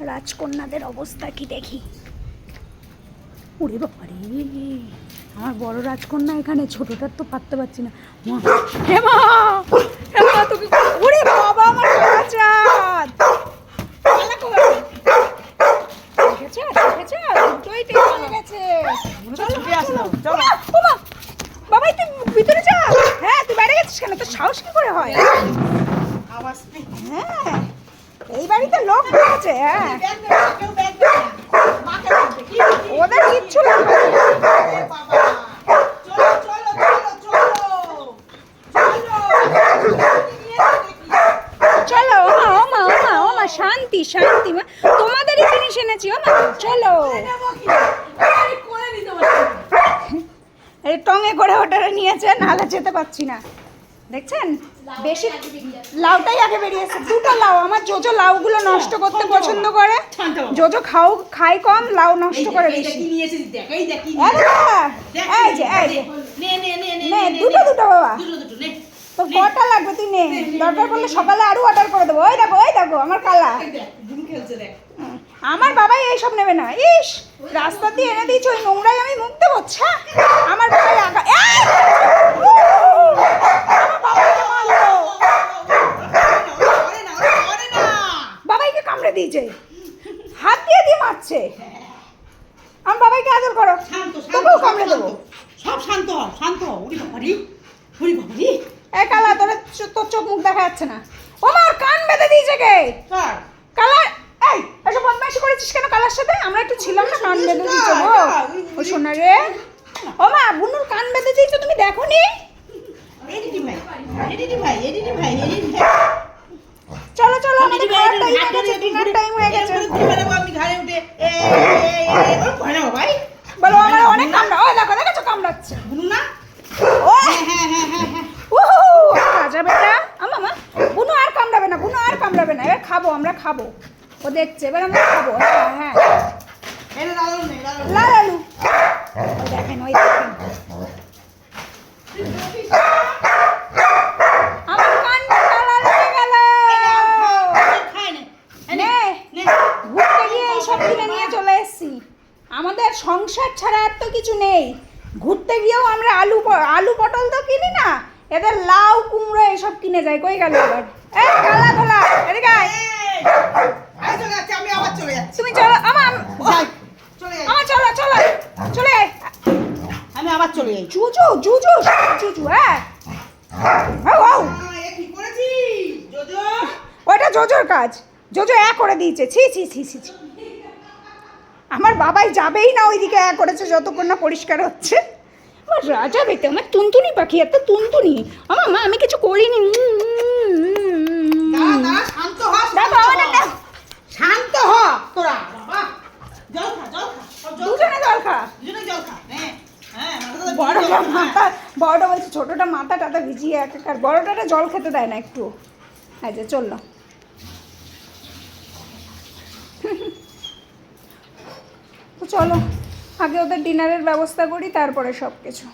রাজকন্যাদের অবস্থা কি দেখি? ওরে বাবারে আমার বড় রাজকন্যা এখানে ছোটটার তো পারতে পারছি না। মা হেমা হেমা তোকে ওরে বাবা আমার বাবাই তুই ভিতরে যা। হ্যাঁ তুই বাইরে গেছিস কেন? তোর সাহস কি করে হয়? হ্যাঁ বাড়িতে লোক আছে হ্যাঁ। ওদের কিচ্ছু লাগবে চলো ওমা ওমা ওমা ওমা শান্তি শান্তি মা। তোমাদেরই জিনিস এনেছি ওমা চলো। টঙে করে ওটারে নিয়েছে নাহলে যেতে পারছি না। দেখছেন? বেশি লাউটাই আগে বেরিয়েছে দুটো লাউ আমার জোজো লাউগুলো নষ্ট করতে পছন্দ করে। জোজো খাও খাই কম লাউ নষ্ট করে বেশি। এই দাদা, এই যে এই যে। নে দুটো দুটো বাবা। তো কটা লাগবে তুই নে? দরকার পড়লে সকালে আরও অর্ডার করে দেবো। ওই দেখো ওই দেখো আমার কালা। আমার বাবাই এইসব নেবে না। ইস রাস্তা দিয়ে এনে দিয়েছি ওই নোংরাই আমি মুখ দেবো ছা আমার বাবাই আগা এই! উ! আমার বাবাইকে মারলো। বাবাইকে কামড়ে দিয়েছে হাত দিয়ে দিয়ে মারছে। আমার বাবাইকে আদর করো। তোকেও কামড়ে দেবো। সব শান্ত শান্ত উড়ি বাবারি উড়ি বাবারি। এই কালা তোর তোর চোখ মুখ দেখা যাচ্ছে না। ও মা কান বেঁধে দিয়েছে কে? কার? কালা এই এসব বদমাইশি করেছিস কেন কালার সাথে? আমরা একটু ছিলাম না কান বেঁধে দিয়েছে গো ও শোনা রে। ও মা বুনুর কান বেঁধে দিয়েছে তুমি দেখো নি এডিটি ভাই এডিটি ভাই এডিটি ভাই এডিটি ভাই চলো চলো আমাদের খাওয়ার টাইম হয়ে গেছে ডিনার টাইম হয়ে গেছে। আমি ঘাড়ে উঠে এ ভয় না ভাই। বলো আমার অনেক কামড়া ও দেখো দেখেছ কামড়াচ্ছে। বুনু না? ও! হ্যাঁ হ্যাঁ হ্যাঁ হ্যাঁ হ্যাঁ। রাজা বেটা আমা মা বুনু আর কামড়াবে না বুনু আর কামড়াবে না। এবার খাব আমরা খাব। ও দেখছে এবার আমরা খাব। হ্যাঁ হ্যাঁ। এটা দাদু নেই দাদু লাল। দেখেন ওই দেখেন আমার কানটা লাল হয়ে গেল খায় না নে নে এইসব কিনে নিয়ে চলে এসেছি। আমাদের সংসার ছাড়া আর তো কিছু নেই। ঘুরতে গিয়েও আমরা আলু আলু পটল তো কিনি না এদের লাউ কুমড়ো এসব কিনে যায়। কই গেল এবার? এই কালা ধোলা এদিকে আয়। আবার তুমি চলো আমার আমার চলো চলো চলে আয়। আমি আবার চলে যাই। জুজু জুজু জুজু হ্যাঁ। এ জোজো? ওইটা জোজোর কাজ। জোজো এক করে দিয়েছে। ছি ছি ছি ছি। আমার বাবাই যাবেই না ওইদিকে এক করেছে যতক্ষণ না পরিষ্কার হচ্ছে। আমার রাজা বেতে আমার তুনতুনি পাখি এত তুনতুনি আমার মা আমি কিছু করিনি। শান্ত হ শান্ত তোরা বাবা। জল খা জল খা সব জল খা। দুজনে জল খা। দুজনে জল খা হ্যাঁ হ্যাঁ মাথাটা ভিজিয়ে বড়টা। মাথা বড়টা বলছে ছোটটা মাথা টাথা ভিজিয়ে একাকার বড়টাটা জল খেতে দেয় না একটু। হ্যাঁ যে চলল চলো আগে ওদের ডিনারের ব্যবস্থা করি তারপরে সব কিছু